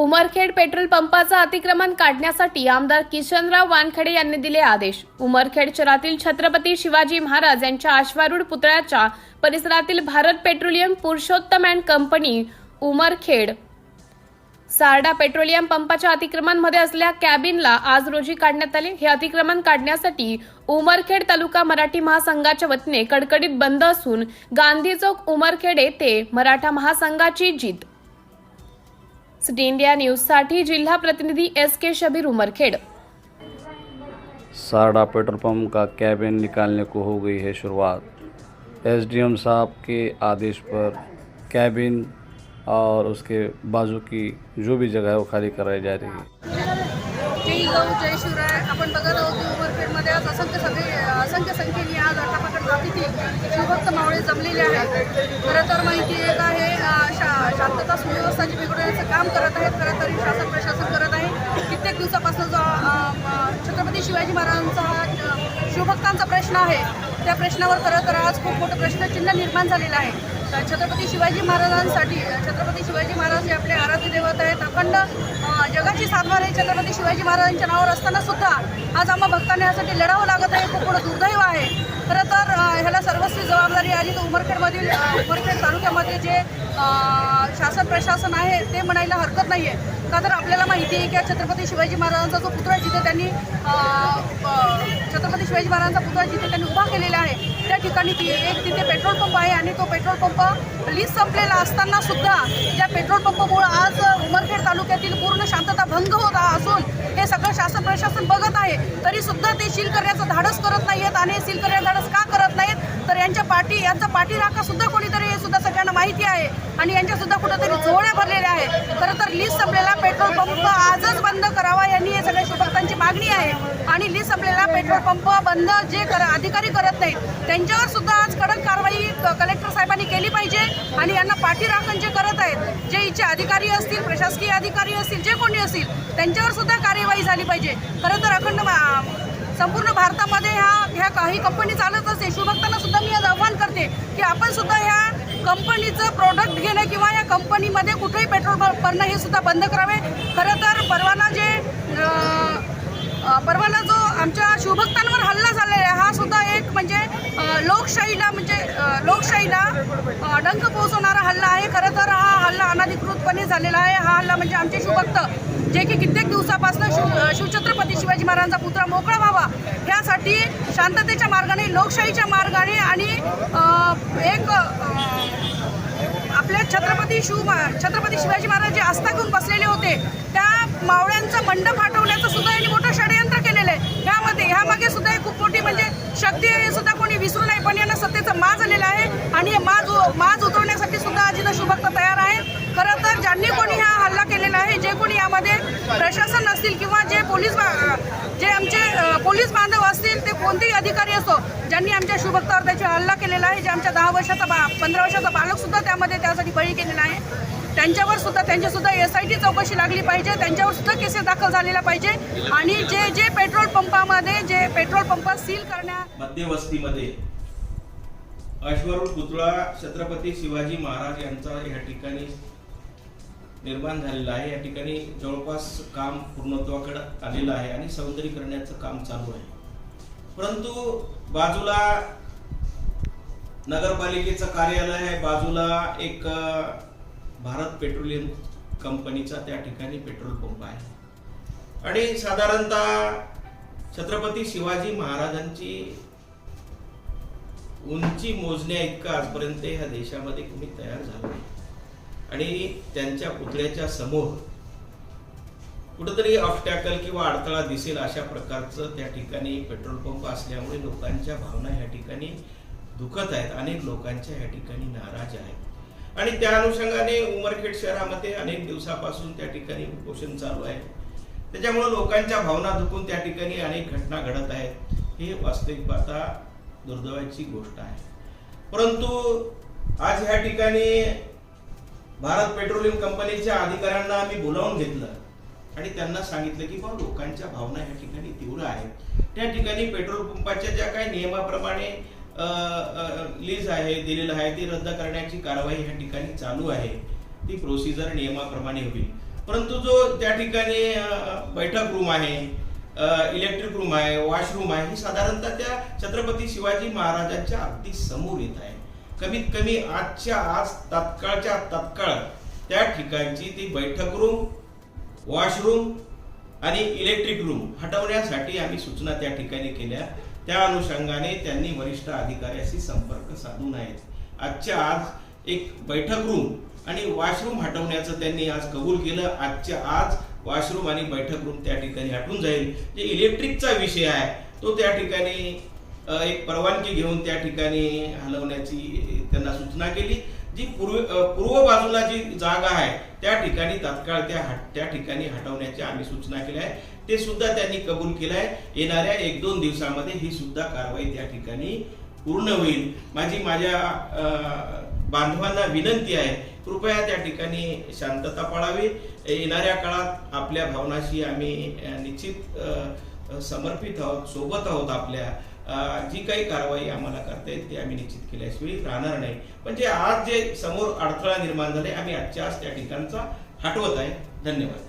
Umarkhed petrol पंपाचं अतिक्रमण काढण्यासाठी आमदार किशनराव वानखडे यांनी दिले आदेश. उमरखेड शहरातील छत्रपती शिवाजी महाराज यांच्या अश्वारूढ पुतळ्याच्या परिसरातील Bharat petroleum Purushottam and company Umarkhed Sarda petroleum पंपाच्या अतिक्रमणमध्ये असलेल्या कॅबिनला आज रोजी काढण्यात आले. हे अतिक्रमण काढण्यासाठी उमरखेड तालुका मराठी महासंघाच्या वतीने कडकडीत बंद असून गांधी चौक उमरखेड येथे मराठा महासंघाची जीत. सिटी इंडिया न्यूज़ न्यूजसाठी जिल्हा प्रतिनिधी S K Shabbir Umarkhed. Sarda petrol pump का कैबिन निकालने को हो गई है शुरुआत। एसडीएम साहब के आदेश पर कैबिन और उसके बाजू की जो भी जगह है वो खाली कराई जा रही है। जय गौ जय शिवराय. आपण बघत आहोत की उमरखेडमध्ये आज असंख्य सगळे असंख्य संख्येने आज अटापकड जातीतील शिवभक्त मावळे जमलेले आहेत. खरं तर माहिती आहे का हे शा शांतता सुव्यवस्था जी बिघडवण्याचं काम करत आहेत खरं तर शासन प्रशासन करत आहे. कित्येक दिवसापासून जो छत्रपती शिवाजी महाराजांचा हा शिवभक्तांचा प्रश्न आहे त्या प्रश्नावर खरं तर आज खूप मोठं प्रश्नचिन्ह निर्माण झालेलं आहे. छत्रपती शिवाजी महाराजांसाठी छत्रपती शिवाजी महाराज हे आपले आराध्य देवत आहेत. अखंड जगाची सातबार हे छत्रपती शिवाजी महाराजांच्या नावावर असताना सुद्धा आज आम्हा भक्तांना यासाठी लढावं लागत आहे. खूप मोठं दुर्दैव आहे. खरं तर ह्याला सर्वस्वी जबाबदारी आली तर उमरखेडमधील उमरखेड तालुक्यामध्ये जे शासन प्रशासन आहे ते म्हणायला हरकत नाही आहे का तर आपल्याला माहिती आहे की छत्रपती शिवाजी महाराजांचा जो पुतळा जिथे त्यांनी शिवाजी महाराजांचा पुतळा जिथे त्यांनी उभा केलेला आहे त्या ठिकाणी ती एक तिथे पेट्रोल पंप आहे आणि तो पेट्रोल पंप लीज संपलेला असताना सुद्धा ज्या पेट्रोल पंपमुळं आज उमरखेड तालुक्यातील पूर्ण शांतता भंग होत असून हे सगळं शासन प्रशासन बघत आहे तरी सुद्धा ते सील करण्याचं धाडस करत नाहीयेत. आणि हे सील करण्याचं धाडस का करत नाहीत तर यांच्या पाठी यांचा पाठीराखा सुद्धा कोणीतरी हे सुद्धा सगळ्यांना माहिती आहे. आणि यांच्या सुद्धा कुठंतरी झोळ्या भरलेल्या आहेत. खरं तर लीज संपलेला पेट्रोल पंप आजच बंद करावा यांनी हे सगळ्या शिवभक्तांची मागणी आहे आणि लीज संपलेला पेट्रोल पंप बंद जे कर अधिकारी करत नाहीत. त्यांच्यावर सुद्धा आज कडक कारवाई क- कलेक्टर साहेबांनी केली पाहिजे आणि यांना पाठीराखण जे करत आहेत जे इच्छे अधिकारी असतील प्रशासकीय अधिकारी असतील जे कोणी असतील त्यांच्यावर सुद्धा कार्यवाही झाली पाहिजे. खरं तर अखंड संपूर्ण भारतामध्ये ह्या ह्या काही कंपनी चालत असते शिवभक्तांना सुद्धा मी आज आव्हान करते की आपण सुद्धा ह्या कंपनीचं प्रोडक्ट घेणं किंवा या कंपनीमध्ये कुठेही पेट्रोल भरणं हे सुद्धा बंद करावे. खरं तर परवाना जे परवाना जो आमच्या शिवभक्तांवर हल्ला झालेला आहे. हा सुद्धा एक म्हणजे लोकशाहीला म्हणजे लोकशाहीला डंक पोहोचवणारा हल्ला आहे. खरं तर हा हल्ला अनधिकृतपणे झालेला आहे. हा हल्ला म्हणजे आमचे शिवभक्त जे की कित्येक दिवसापासून शिव शिवछत्रपती शिवाजी महाराजांचा पुत्र मोकळा व्हावा ह्यासाठी शांततेच्या मार्गाने लोकशाहीच्या मार्गाने आणि एक आपल्या आपले छत्रपती शिव छत्रपती शिवाजी महाराज जे आस्था घेऊन बसलेले होते त्या मावळ्यांचं मंडप हटवण्याचं सुद्धा यांनी मोठं षडयंत्र केलेलं आहे ह्यामध्ये ह्यामागे सुद्धा एक खूप मोठी म्हणजे शक्ती आहे हे सुद्धा कोणी विसरू नये पण यांना सत्तेचा माज आलेला आहे. आणि हे माज माज उतरवण्यासाठी सुद्धा आज शुभक्त तयार आहेत. खरं तर ज्यांनी कोणी हा हल्ला केलेला आहे जे कोणी यामध्ये प्रशासन असतील किंवा जे पोलीस जे आमचे पोलीस बांधव असतील ते कोणतेही अधिकारी असो ज्यांनी आमच्या शिवभक्तावर त्याचा हल्ला केलेला आहे जे आमच्या दहा वर्षाचा बा पंधरा वर्षाचा बालकसुद्धा त्यामध्ये त्यासाठी बळी केलेला आहे. त्यांच्यावर सुद्धा त्यांच्यासुद्धा एस आय टी चौकशी लागली पाहिजे त्यांच्यावर सुद्धा केसेस दाखल झालेल्या पाहिजे. आणि जे जे पेट्रोल पंपामध्ये जे पेट्रोल पंप सील करण्या मध्यवस्तीमध्ये अश्वरूढ पुतळा छत्रपती शिवाजी महाराज यांचा या ठिकाणी निर्माण झालेला आहे. या ठिकाणी जवळपास काम पूर्णत्वाकडे आलेलं आहे आणि सौंदर्यीकरणाचं काम चालू आहे. परंतु बाजूला नगरपालिकेचं कार्यालय आहे. बाजूला एक भारत पेट्रोलियम कंपनीचा त्या ठिकाणी पेट्रोल पंप आहे. आणि साधारणतः छत्रपती शिवाजी महाराजांची उंची मोजण्या इतकं आजपर्यंत ह्या देशामध्ये कुणी तयार झालं नाही. आणि त्यांच्या पुतळ्याच्या समोर कुठंतरी ऑफटॅकल किंवा अडथळा दिसेल अशा प्रकारचं त्या ठिकाणी पेट्रोल पंप असल्यामुळे लोकांच्या भावना ह्या ठिकाणी दुखत आहेत. अनेक लोकांच्या ह्या ठिकाणी नाराज आहेत. आणि त्या अनुषंगाने उमरखेड शहरामध्ये अनेक दिवसापासून त्या ठिकाणी उपोषण चालू आहे. त्याच्यामुळे लोकांच्या भावना दुखून त्या ठिकाणी अनेक घटना घडत आहेत. ही वास्तविक पाहता दुर्दैवाची गोष्ट आहे. परंतु आज ह्या ठिकाणी भारत पेट्रोलियम कंपनीच्या अधिकाऱ्यांना आम्ही बोलावून घेतलं. आणि त्यांना सांगितलं की बा लोकांच्या भावना ह्या ठिकाणी तीव्र आहेत. त्या ठिकाणी पेट्रोल पंपाच्या ज्या काही नियमाप्रमाणे लीज आहे दिलेलं आहे ती रद्द करण्याची कारवाई ह्या ठिकाणी चालू आहे. ती प्रोसिजर नियमाप्रमाणे होईल. परंतु जो त्या ठिकाणी बैठक रूम आहे इलेक्ट्रिक रूम आहे वॉशरूम आहे ही साधारणतः त्या छत्रपती शिवाजी महाराजांच्या अगदी समोर येत आहे. कमीत कमी आजच्या आज तत्काळच्या तत्काळ त्या ठिकाणची ती बैठक रूम वॉशरूम आणि इलेक्ट्रिक रूम हटवण्यासाठी आम्ही सूचना त्या ठिकाणी केल्या. त्या अनुषंगाने त्यांनी वरिष्ठ अधिकाऱ्याशी संपर्क साधून आहेत आजच्या आज एक बैठक रूम आणि वॉशरूम हटवण्याचं त्यांनी आज कबूल केलं. आजच्या आज वॉशरूम आणि बैठक रूम त्या ठिकाणी हटून जाईल. जे इलेक्ट्रिकचा विषय आहे तो त्या ठिकाणी एक परवानगी घेऊन त्या ठिकाणी हलवण्याची त्यांना सूचना केली. जी पूर्व पूर्व बाजूला जी जागा आहे त्या ठिकाणी तात्काळ त्या त्या ठिकाणी हटवण्याची आम्ही सूचना केल्या आहे. ते सुद्धा त्यांनी कबूल केलं आहे. येणाऱ्या एक दोन दिवसामध्ये ही सुद्धा कारवाई त्या ठिकाणी पूर्ण होईल. माझी माझ्या बांधवांना विनंती आहे कृपया त्या ठिकाणी शांतता पाळावी. येणाऱ्या काळात आपल्या भावनाशी आम्ही निश्चित समर्पित आहोत सोबत आहोत आपल्या जी काही कारवाई आम्हाला करता येईल ती आम्ही निश्चित केल्याशिवाय राहणार नाही. पण जे आज जे समोर अडथळा निर्माण झाले आम्ही आजच्या आज त्या ठिकाणचा हटवत आहे. धन्यवाद.